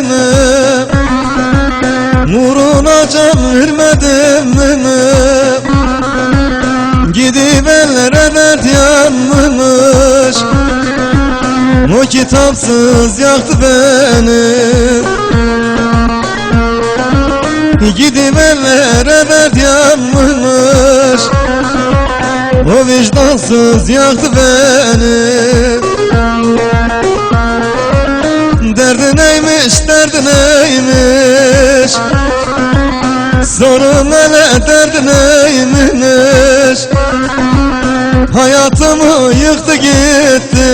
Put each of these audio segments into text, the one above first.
vermedim mi? Nuruna can vermedim mi? Gidip ellere dert yanmamış O kitapsız yaktı beni Gidip ellere dert yanmamış O vicdansız yaktı beni Derdi neymiş, derdi neymiş? Sorun hele derdi neymiş? Hayatımı yıktı gitti.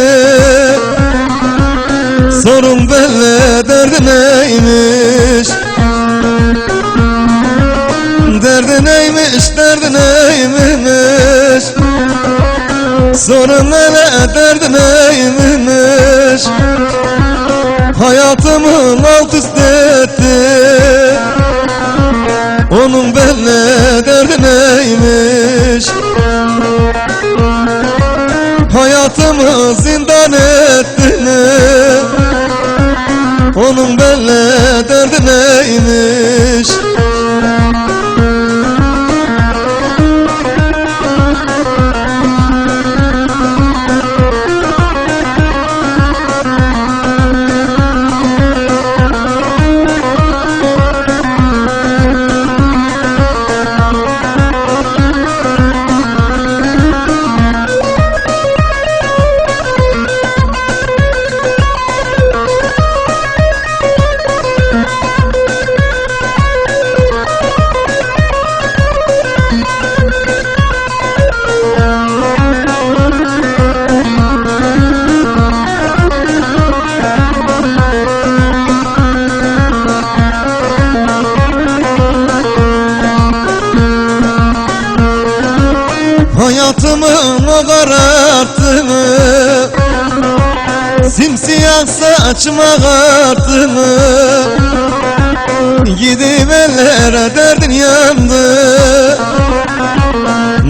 Sorun belli derdi neymiş? Derdi neymiş, derdi neymiş? Sorun hele derdi neymiş Hayatımı alt üst etti. Onun belli derdi neymiş? Hayatımı zindan etti Onun belli derdi neymiş Hayatımı o kararttı Simsiyah saçıma karttı Gidip ellere derdin yandı.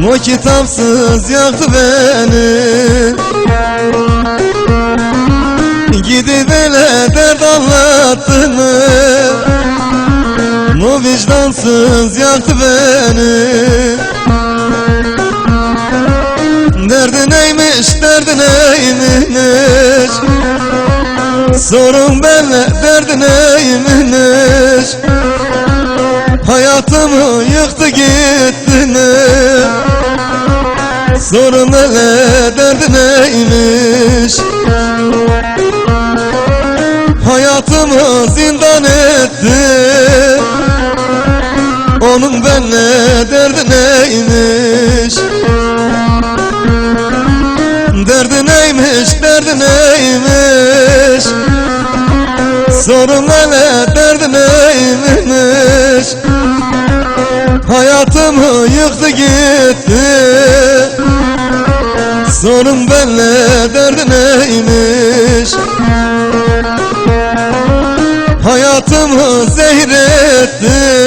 O kitapsız yaktı beni. Gidip ele dert anlattı O vicdansız yaktı beni Derdi neymiş, derdi neymiş? Sorun benle, derdi neymiş? Hayatımı yıktı gitti Sorun hele, derdi neymiş? Hayatımı zindan etti. Onun benle derdi neymiş Derdi neymiş, derdi neymiş? Sorun hele, derdi neymiş? Hayatımı yıktı gitti. Sorun benle, derdi neymiş? Hayatımı zehir etti